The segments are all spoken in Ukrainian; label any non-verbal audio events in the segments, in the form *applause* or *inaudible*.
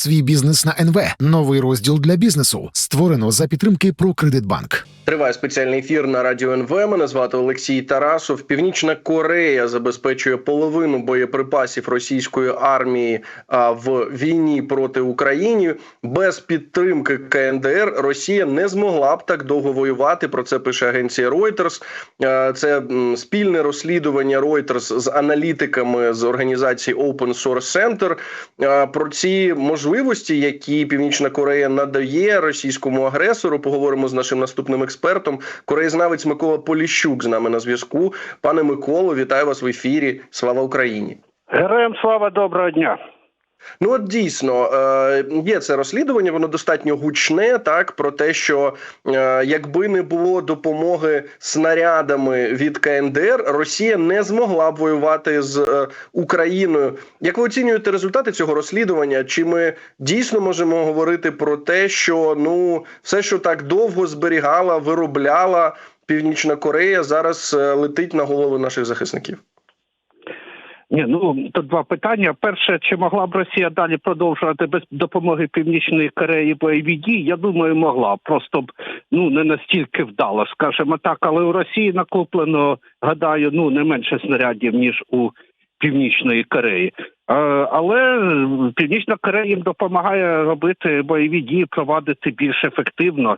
свій бізнес на НВ. Новий розділ для бізнесу створено за підтримки «Прокредитбанк». Триває спеціальний ефір на радіо НВ. Мене звати Олексій Тарасов. Північна Корея забезпечує половину боєприпасів російської армії а, в війні проти України. Без підтримки КНДР Росія не змогла б так довго воювати. Про це пише агенція Reuters. Це спільне розслідування Reuters з аналітиками з організації Open Source Center. Про ці можливості, які Північна Корея надає російському агресору. Поговоримо з нашим наступним експертом. Кореєзнавець Микола Поліщук з нами на зв'язку. Пане Миколо, вітаю вас в ефірі. Слава Україні! Героям слава доброго дня. Ну от дійсно е, є це розслідування, воно достатньо гучне, так про те, що е, якби не було допомоги снарядами від КНДР, Росія не змогла б воювати з е, Україною. Як ви оцінюєте результати цього розслідування? Чи ми дійсно можемо говорити про те, що ну все, що так довго зберігала, виробляла Північна Корея, зараз летить на голови наших захисників? Ні, ну тут два питання. Перше, чи могла б Росія далі продовжувати без допомоги Північної Кореї бойові дії? Я думаю, могла. Просто б ну не настільки вдало, скажімо так. Але у Росії накоплено, гадаю, ну не менше снарядів ніж у Північної Кореї. Але Північна Корея їм допомагає робити бойові дії, провадити більш ефективно.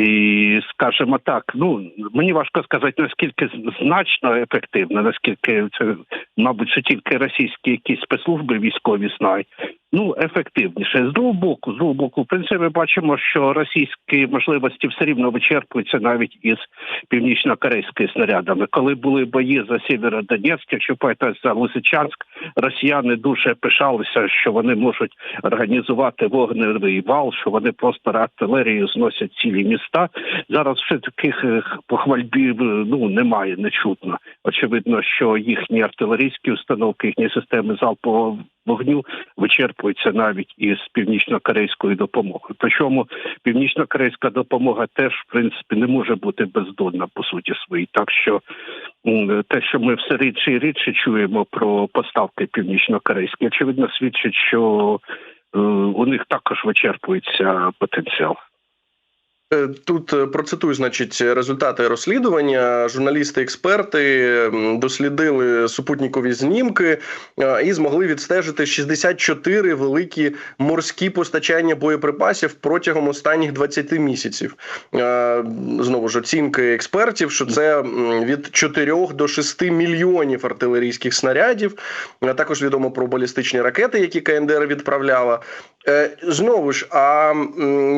І скажімо так, ну мені важко сказати наскільки значно ефективно, наскільки це, мабуть, що тільки російські якісь спецслужби військові знають. Ну ефективніше з другого боку, з другого боку, в принципі, ми бачимо, що російські можливості все рівно вичерпуються навіть із північно-корейськими снарядами. Коли були бої за Сєвєродонецьк, якщо пам'ятаєте, за Лисичанськ, росіяни дуже пишалися, що вони можуть організувати вогневий вал, що вони просто артилерією зносять цілі міста. Зараз все таких е, похвальбів е, ну немає, не чутно. Очевидно, що їхні артилерійські установки, їхні системи залпового вогню вичерпуються навіть із північно-корейською допомогою. Причому північно-корейська допомога теж в принципі не може бути бездонна по суті своїй. Так що те, що ми все рідше і рідше чуємо про поставки північно-корейські, очевидно, свідчить, що е, у них також вичерпується потенціал. Е, Тут е, процитую, значить, результати розслідування. Журналісти-експерти дослідили супутникові знімки е, і змогли відстежити 64 великі морські постачання боєприпасів протягом останніх 20 місяців. Знову ж оцінки експертів, що це від 4 до 6 мільйонів артилерійських снарядів. Також відомо про балістичні ракети, які КНДР відправляла. Е, Знову ж, а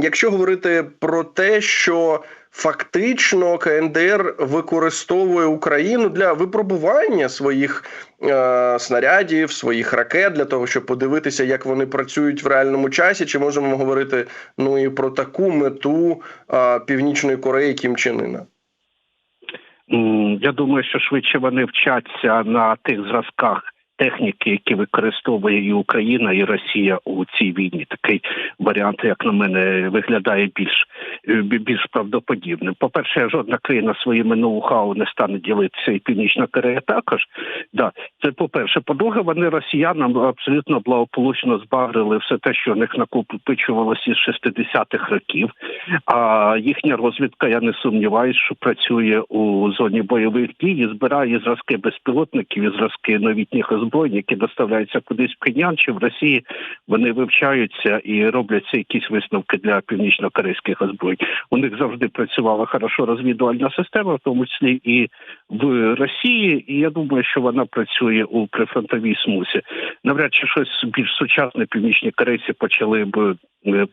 якщо говорити про те, що фактично КНДР використовує Україну для випробування своїх е, снарядів, своїх ракет для того, щоб подивитися, як вони працюють в реальному часі, чи можемо говорити ну і про таку мету е, Північної Кореї Кім Чен? Я думаю, що швидше вони вчаться на тих зразках техніки, які використовує і Україна, і Росія у цій війні. Такий варіант, як на мене, виглядає більш е, більш правдоподібним. По перше, жодна країна своїми ноу-хау не стане ділитися, і Північна Корея також. Да, це по перше. По-друге, вони росіянам абсолютно благополучно збагрили все те, що у них накопичувалося із 60-х років. А їхня розвідка, я не сумніваюся, що працює у зоні бойових дій і збирає зразки безпілотників і зразки новітніх озброєнь, які доставляються кудись в Пхеньян чи в Росії. Вони вивчаються і робляться якісь висновки для північно-корейських озброєнь. У них завжди працювала хорошо розвідувальна система, в тому числі і в Росії. І я думаю, що вона працює у прифронтовій смусі. Навряд чи щось більш сучасне північні корейці почали б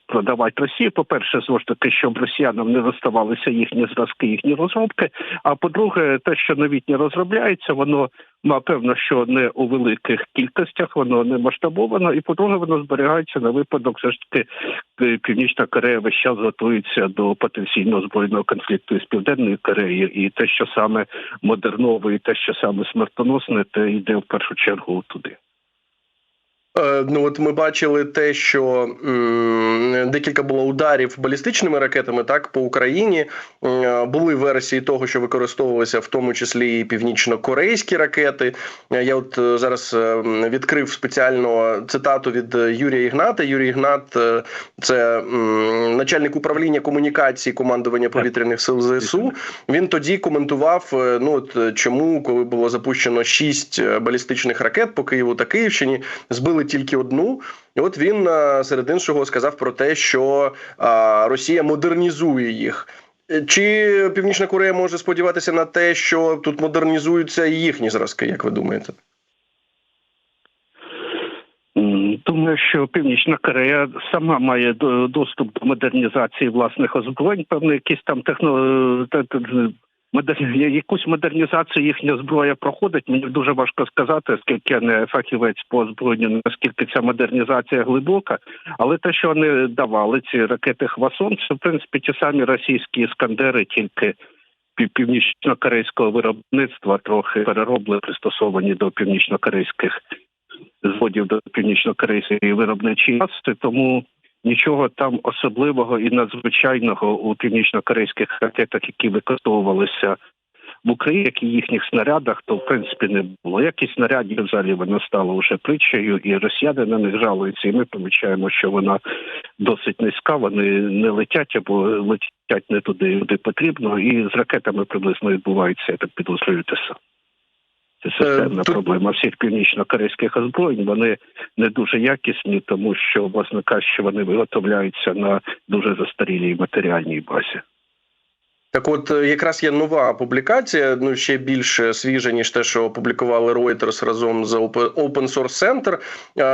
продавати Росії. По перше, знову ж таки, щоб росіянам не доставалися їхні зразки, їхні розробки. А по-друге, те, що новітнє розробляється, воно напевно, що не у великих кількостях, воно не масштабовано, і по-друге, воно зберігається на випадок, все ж таки е, Північна Корея весь час готується до потенційного збройного конфлікту із Південною Кореєю, і те, що саме модернове, і те, що саме смертоносне, те йде в першу чергу туди. Е, Ну от ми бачили те, що декілька було ударів балістичними ракетами так по Україні. Е, Були версії того, що використовувалися в тому числі і північно-корейські ракети. Е, Я от зараз відкрив спеціально цитату від Юрія Ігната. Юрій Ігнат це начальник управління комунікації командування повітряних сил ЗСУ. Він тоді коментував: ну от чому, коли було запущено шість балістичних ракет по Києву та Київщині, збили тільки одну. І от він е, серед іншого сказав про те, що Росія модернізує їх. Е, Чи Північна Корея може сподіватися на те, що тут модернізуються і їхні зразки, як ви думаєте? Думаю, що Північна Корея сама має доступ до модернізації власних озброєнь, певно, якісь там техно... якусь модернізацію їхня зброя проходить. Мені дуже важко сказати, оскільки я не фахівець по озброєнню, наскільки ця модернізація глибока. Але те, що вони давали ці ракети Хвасон, це в принципі ті самі російські іскандери, тільки пів- північно-корейського виробництва трохи переробли, пристосовані до північно-корейських зводів до північно-корейської виробничої маси, тому нічого там особливого і надзвичайного у північно-корейських ракетах, які використовувалися в Україні, як і їхніх снарядах, то в принципі не було. Якість снарядів взагалі вона стала вже притчею, і росіяни на них жалуються. І ми помічаємо, що вона досить низька. Вони не летять або летять не туди, куди потрібно. І з ракетами приблизно відбувається, я так підозрюю, те саме. Це системна тут- проблема всіх північно-корейських озброєнь. Вони не дуже якісні, тому що, власне кажучи, вони виготовляються на дуже застарілій матеріальній базі. Так, от е, якраз є нова публікація, ну ще більш е, свіжа, ніж те, що опублікували Reuters разом з Open Source Center.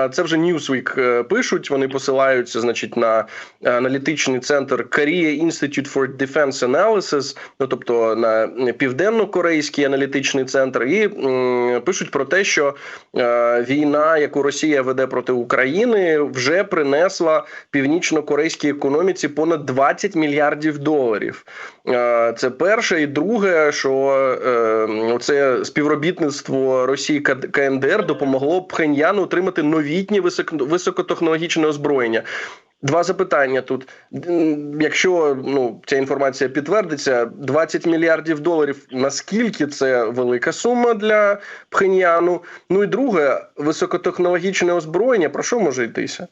Це вже Newsweek е, пишуть. Вони посилаються, значить, на аналітичний центр Korea Institute for Defense Analysis, ну тобто на південно-корейський аналітичний центр, і пишуть про те, що війна, яку Росія веде проти України, вже принесла північно-корейській економіці понад 20 мільярдів доларів. Це перше, і друге, що е, це співробітництво Росії КНДР допомогло Пхеньяну отримати новітнє високотехнологічне озброєння. Два запитання тут. Якщо ну ця інформація підтвердиться, 20 мільярдів доларів. Наскільки це велика сума для Пхеньяну? Ну і друге, високотехнологічне озброєння. Про що може йтися?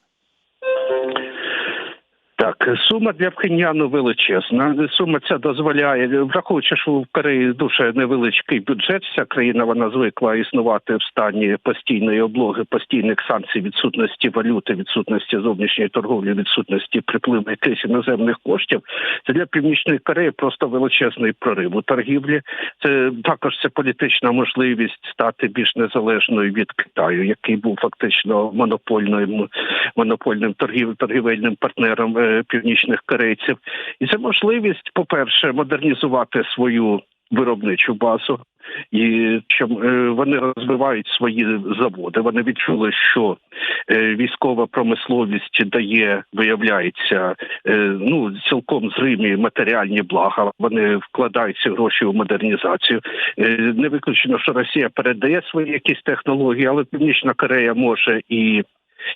Так, сума для Пхеньяну величезна. Сума ця дозволяє, враховуючи, що в Кореї дуже невеличкий бюджет. Вся країна вона звикла існувати в стані постійної облоги, постійних санкцій, відсутності валюти, відсутності зовнішньої торговлі, відсутності припливу якихось іноземних коштів. Це для північної Кореї просто величезний прорив у торгівлі. Це також це політична можливість стати більш незалежною від Китаю, який був фактично монопольним монопольним торгів, торгівельним партнером е, північних корейців. І це можливість, по-перше, модернізувати свою виробничу базу. І що е, вони розвивають свої заводи. Вони відчули, що е, військова промисловість дає, виявляється, е, ну цілком зримі матеріальні блага. Вони вкладають ці гроші у модернізацію. Не виключено, що Росія передає свої якісь технології, але Північна Корея може і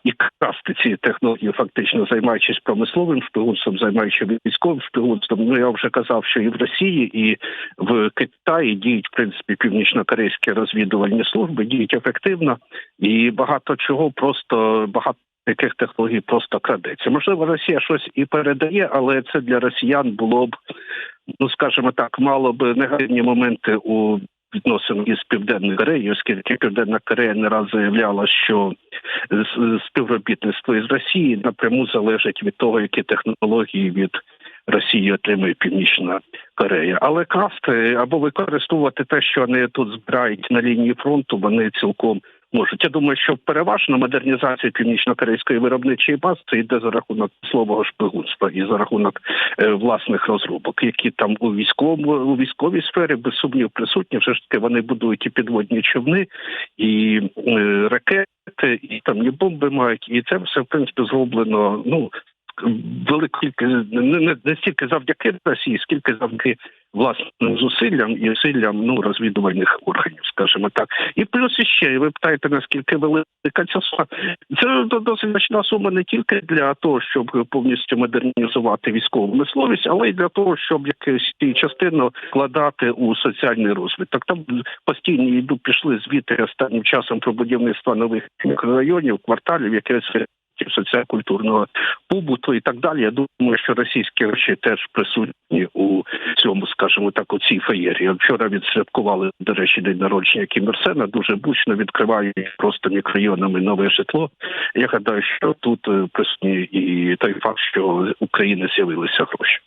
і красти ці технології, фактично займаючись промисловим шпигунством, займаючись військовим шпигунством. Ну я вже казав, що і в Росії, і в Китаї діють в принципі північно-корейські розвідувальні служби, діють ефективно, і багато чого просто багато. Яких технологій просто крадеться. Можливо, Росія щось і передає, але це для росіян було б, ну скажімо так, мало б негативні моменти у відносин із Південною Кореєю, оскільки Південна Корея не раз заявляла, що співробітництво із Росії напряму залежить від того, які технології від Росії отримує Північна Корея. Але красти або використовувати те, що вони тут збирають на лінії фронту, вони цілком можуть. Я думаю, що переважно модернізація північно-корейської виробничої бази це йде за рахунок слового шпигунства і за рахунок е, власних розробок, які там у військовому у військовій сфері без сумнів присутні. Все ж таки вони будують і підводні човни, і е, ракети, і там і бомби мають, і це все в принципі зроблено. Ну велику не, не, не стільки завдяки Росії, скільки завдяки власним зусиллям і зусиллям ну розвідувальних органів, скажімо так. І плюс іще, ви питаєте, наскільки велика ця сума? Це до- досить значна сума не тільки для того, щоб повністю модернізувати військову мисловість, але й для того, щоб якусь частину вкладати у соціальний розвиток. Там постійно йдуть пішли звіти останнім часом про будівництво нових мікрорайонів, кварталів, які соціокультурного побуту і так далі. Я думаю, що російські речі теж присутні у цьому, скажімо так, у цій феєрі. Вчора відсвяткували, до речі, день народження Кім Ір Сена, дуже бучно відкривають просто мікрорайонами нове житло. Я гадаю, що тут присутні і той факт, що в України з'явилися гроші.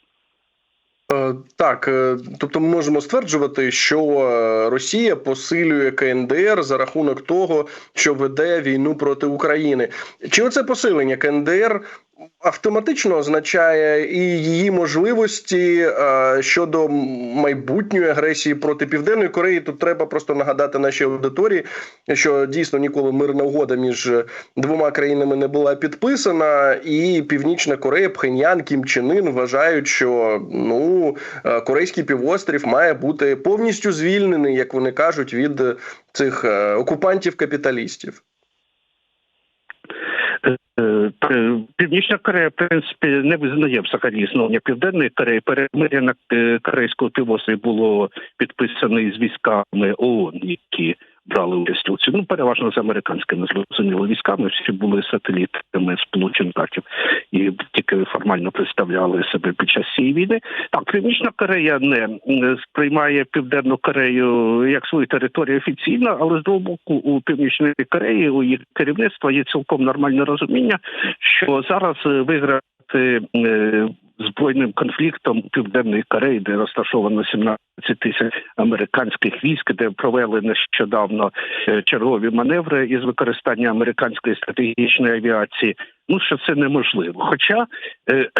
Е, Так, е, тобто ми можемо стверджувати, що е, Росія посилює КНДР за рахунок того, що веде війну проти України. Чи оце посилення КНДР автоматично означає і її можливості е, щодо майбутньої агресії проти Південної Кореї? Тут треба просто нагадати нашій аудиторії, що дійсно ніколи мирна угода між двома країнами не була підписана, і Північна Корея, Пхеньян, Кім Чен Ін вважають, що ну е, корейський півострів має бути повністю звільнений, як вони кажуть, від цих е, окупантів-капіталістів. Е, Північна Корея, в принципі, не визнає взагалі існування Південної Кореї. Перемир'я на е, Корейському півострові було підписане з військами ООН, які брали участь у цьому. Ну, переважно з американськими зрозуміло військами. Всі були сателітами Сполучених Штатів і тільки формально представляли себе під час цієї війни. Так, Північна Корея не сприймає Південну Корею як свою територію офіційно, але з другого боку у Північної Кореї у їх керівництва є цілком нормальне розуміння, що зараз е, виграти е, збройним конфліктом Південної Кореї, де розташовано 17 тисяч американських військ, де провели нещодавно е, чергові маневри із використання американської стратегічної авіації. Ну що це неможливо. Хоча е,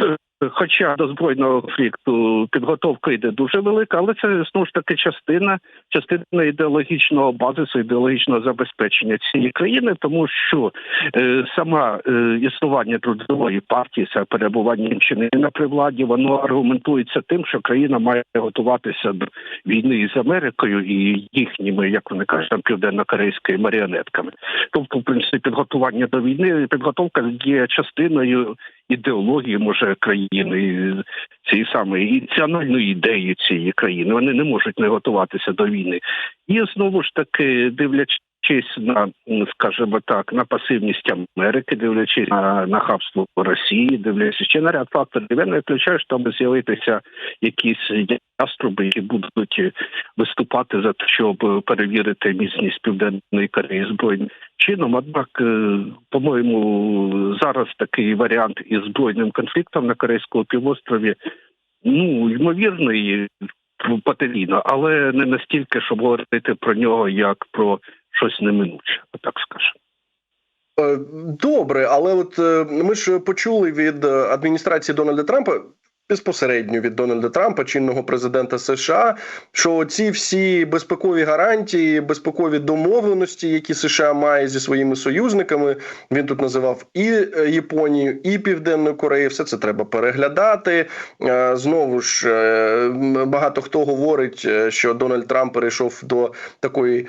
Хоча до збройного конфлікту підготовка йде дуже велика, але це знову ж таки частина частина ідеологічного базису, ідеологічного забезпечення цієї країни, тому що е, сама е, існування трудової партії, це перебування Німчини на при владі, воно аргументується тим, що країна має готуватися до війни з Америкою і їхніми, як вони кажуть, там південно-корейськими маріонетками. Тобто, в принципі, підготування до війни, підготовка є частиною ідеології може країни цієї самої національної ідеї цієї країни. Вони не можуть не готуватися до війни. І знову ж таки, дивлячись на, скажімо так, на пасивність Америки, дивлячись на нахабство Росії, дивлячись ще на ряд факторів, я не виключаю, що там з'явитися якісь яструби, які будуть виступати за те, щоб перевірити міцність південної Кореї збройним чином. Однак, е, по-моєму, зараз такий варіант із збройним конфліктом на Корейському півострові, ну ймовірний потенційно, але не настільки, щоб говорити про нього як про щось неминуче, так скажемо. Добре, але от е, ми ж почули від е, адміністрації Дональда Трампа. Безпосередньо від Дональда Трампа, чинного президента США, що ці всі безпекові гарантії, безпекові домовленості, які США має зі своїми союзниками, він тут називав і е, Японію, і Південну Корею. Все це треба переглядати. Е, Знову ж е, багато хто говорить, що Дональд Трамп перейшов до такої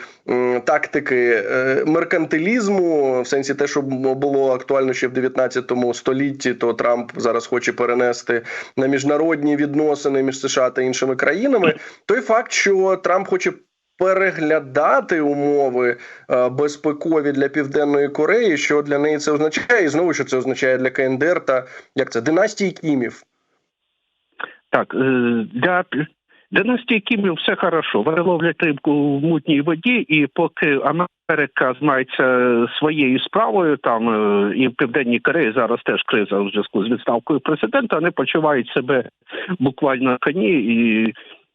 тактики меркантилізму, в сенсі те, що було актуально ще в 19 столітті, то Трамп зараз хоче перенести на міжнародні відносини між США та іншими країнами. Той факт, що Трамп хоче. Переглядати умови е, безпекові для південної Кореї, що для неї це означає, і знову що це означає для КНДР та як це династії Кімів. Так, е, для династії Кімів все хорошо. Вони ловлять рибку в мутній воді, і поки Америка змається своєю справою, там е, і в Південній Кореї зараз теж криза у зв'язку з відставкою президента. Вони почувають себе буквально коні і.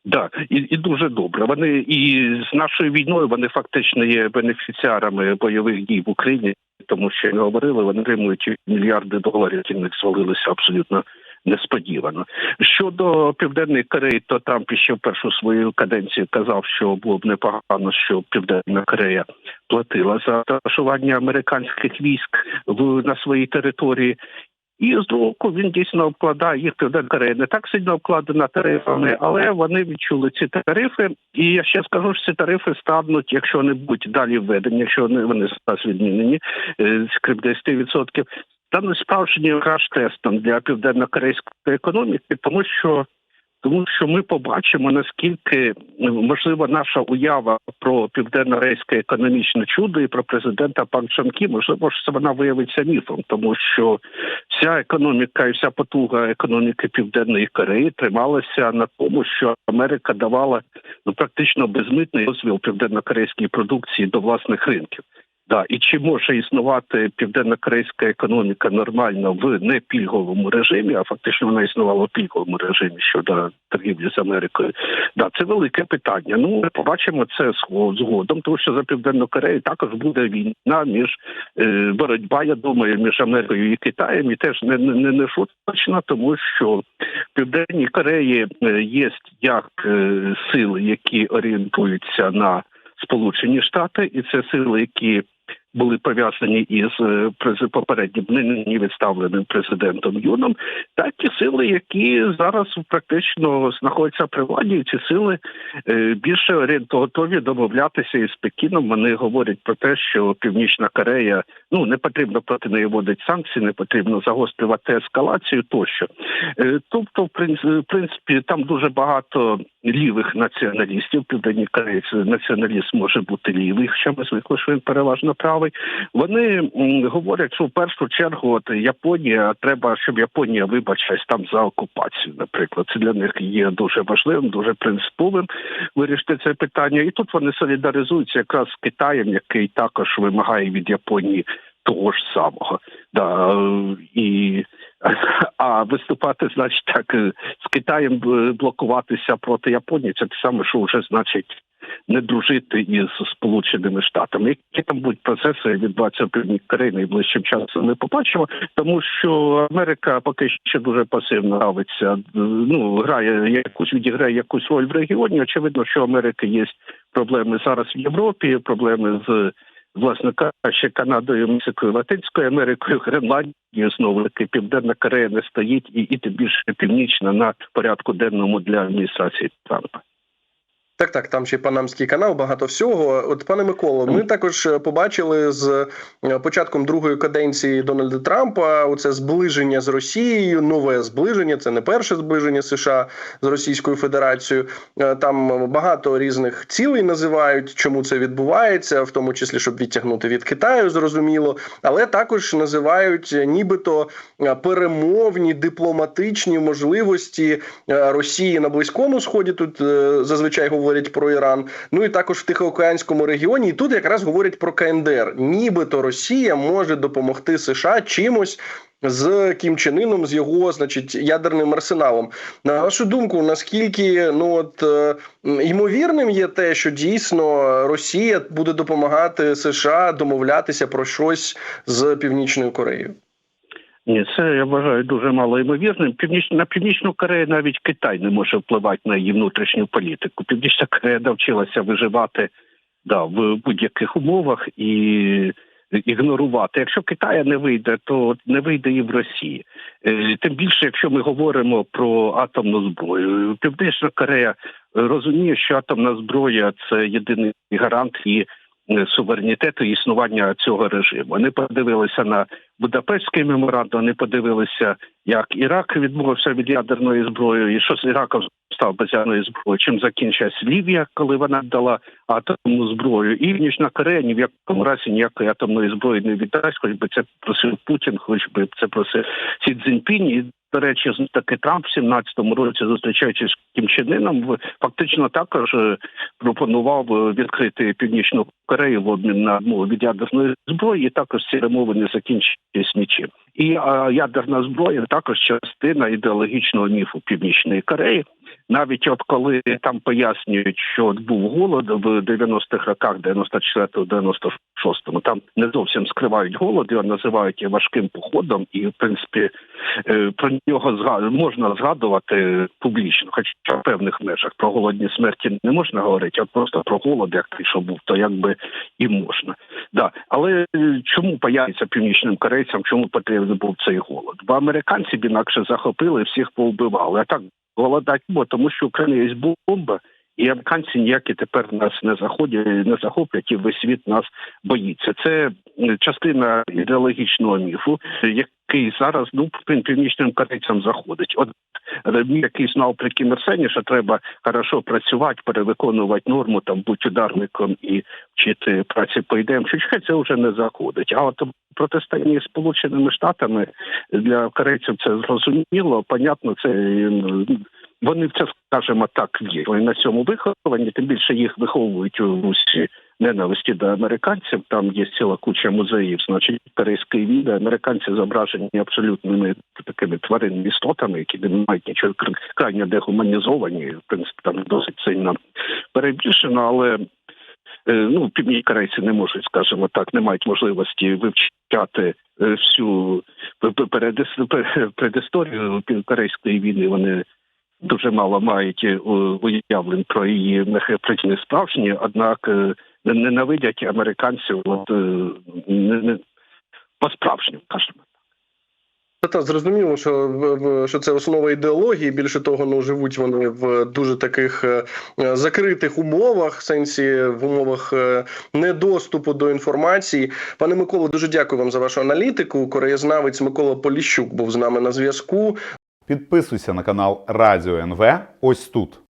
Да, і, і дуже добре. Вони і з нашою війною вони фактично є бенефіціарами бойових дій в Україні, тому що говорили, вони отримують мільярди доларів, які них звалилися абсолютно несподівано. Щодо південної Кореї, то там ще в першу свою каденцію казав, що було б непогано, що Південна Корея платила за ташування американських військ в на своїй території. І з боку він дійсно обкладає їх південна Корея не так сильно обкладена тарифами, але вони відчули ці тарифи. І я ще скажу, що ці тарифи стануть, якщо не будуть далі введені, якщо вони вони стас відмінені е, з 50%, там не справжній краш-тестом для південно-корейської економіки, тому що тому що ми побачимо наскільки можливо наша уява про південно-корейське економічне чудо і про президента Пан Чонкі, можливо, що вона виявиться міфом, тому що вся економіка і вся потуга економіки Південної Кореї трималася на тому, що Америка давала ну практично безмитний дозвіл південно-корейській продукції до власних ринків. Да, і чи може існувати південно-корейська економіка нормально в непільговому режимі, а фактично вона існувала в пільговому режимі щодо торгівлі з Америкою? Да, це велике питання. Ну ми побачимо це згодом, тому що за південну Корею також буде війна між е, боротьба, я думаю, між Америкою і Китаєм, і теж не не, не, шуточна, тому що в південній Кореї е, є як е, сили, які орієнтуються на Сполучені Штати, і це сили, які були пов'язані із е, попереднім нині відставленим президентом Юном, так і сили, які зараз практично знаходяться при владі. Ці сили е, більше готові домовлятися із Пекіном. Вони говорять про те, що Північна Корея ну не потрібно проти неї вводити санкції, не потрібно загострювати ескалацію тощо. Е, Тобто, в принц- в принципі, там дуже багато лівих націоналістів. Південній Кореї націоналіст може бути лівий, хоча ми звикли, що він переважно правий. Вони говорять, що в першу чергу от Японія треба, щоб Японія вибачилась там за окупацію. Наприклад, це для них є дуже важливим, дуже принциповим вирішити це питання. І тут вони солідаризуються якраз з Китаєм, який також вимагає від Японії того ж самого. Да, і *laughs* а виступати, значить, так з Китаєм е, блокуватися проти Японії, це те саме, що вже значить не дружити із Сполученими Штатами. Які там будуть процеси відбуватися Південній Кореї найближчим часом, ми побачимо, тому що Америка поки що дуже пасивно ставиться. е, Ну грає якусь відіграє якусь роль в регіоні. Очевидно, що Америки є проблеми зараз в Європі, проблеми з власне кажучи, Канадою, Мексикою, Латинською Америкою, Гренландією, знову таки Південна Корея не стоїть, і, і тим більше північна на порядку денному для адміністрації Трампа. Так, так, там ще Панамський канал, багато всього. От, пане Миколо, ми також е, побачили з е, початком другої каденції Дональда Трампа оце зближення з Росією, нове зближення. Це не перше зближення США з Російською Федерацією. Е, Там багато різних цілей називають, чому це відбувається, в тому числі щоб відтягнути від Китаю, зрозуміло, але також називають нібито перемовні дипломатичні можливості Росії на близькому сході. Тут зазвичай говорять про Іран. Ну і також в Тихоокеанському регіоні. І тут якраз говорять про КНДР. Нібито Росія може допомогти США чимось. З Кім Іном, з його, значить, ядерним арсеналом. На вашу думку, наскільки ну от е, ймовірним є те, що дійсно Росія буде допомагати США домовлятися про щось з Північною Кореєю? Ні, це я вважаю дуже мало ймовірним. Північ на північну Корею навіть Китай не може впливати на її внутрішню політику. Північна Корея навчилася виживати да, в будь-яких умовах і ігнорувати. Якщо Китая не вийде, то не вийде і в Росії. Е, Тим більше, якщо ми говоримо про атомну зброю, Північна Корея розуміє, що атомна зброя це єдиний гарант її суверенітету і існування цього режиму. Вони подивилися на Будапештський меморандум, вони подивилися, як Ірак відмовився від ядерної зброї, і що з Іраком став без ядерної зброї, чим закінчилась Лівія, коли вона дала атомну зброю, і Північна Корея ні в якому разі ніякої атомної зброї не віддасть, хоч би це просив Путін, хоч би це просив Сі Цзіньпінь. І, до речі, таки Трамп в 17-му році, зустрічаючись з Кім Чен фактично також е, пропонував е, відкрити Північну Корею в обмін на мову від ядерної зброї, і також ці перемовини закінчились нічим. І а, ядерна зброя також частина ідеологічного міфу Північної Кореї. Навіть от коли там пояснюють, що був голод в 90-х роках, 94-96-му, там не зовсім скривають голод, його називають важким походом, і в принципі е, про нього можна згадувати публічно, хоча в певних межах про голодні смерті не можна говорити, а просто про голод, як той, що був, то якби і можна. Да. Але е, чому появиться північним корейцям, чому потрібен був цей голод? Бо американці б інакше захопили, всіх повбивали. А так голодать, бо тому що Україна є бомба, і американці ніякі тепер нас не заходять, не захоплять, і весь світ нас боїться. Це частина ідеологічного міфу, який зараз ну пів- північним корейцям заходить. От е, який знав при Кім Ір Сені, що треба хорошо працювати, перевиконувати норму, там бути ударником і вчити праці по ідеям, чуть це вже не заходить. А от протистояння з Сполученими Штатами для корейців це зрозуміло, понятно, це вони в це скажімо так. Вони на цьому виховані, тим більше їх виховують у Русі ненависті до американців. Там є ціла куча музеїв, значить корейської війни. Американці зображені абсолютними такими тваринними істотами, які не мають нічого крайньо дегуманізовані. В принципі, там досить сильно перебільшено, але е, ну, північні корейці не можуть, скажімо так, не мають можливості вивчати е, всю предісторію корейської війни. Вони дуже мало мають е, уявлень про її причини справжні, однак ненавидять американців от, е, не, не, по-справжньому, кажемо. Та, та зрозуміло, що що це основа ідеології. Більше того, ну живуть вони в дуже таких е, закритих умовах, в сенсі в умовах е, недоступу до інформації. Пане Миколо, дуже дякую вам за вашу аналітику. Кореєзнавець Микола Поліщук був з нами на зв'язку. Підписуйся на канал Радіо НВ ось тут.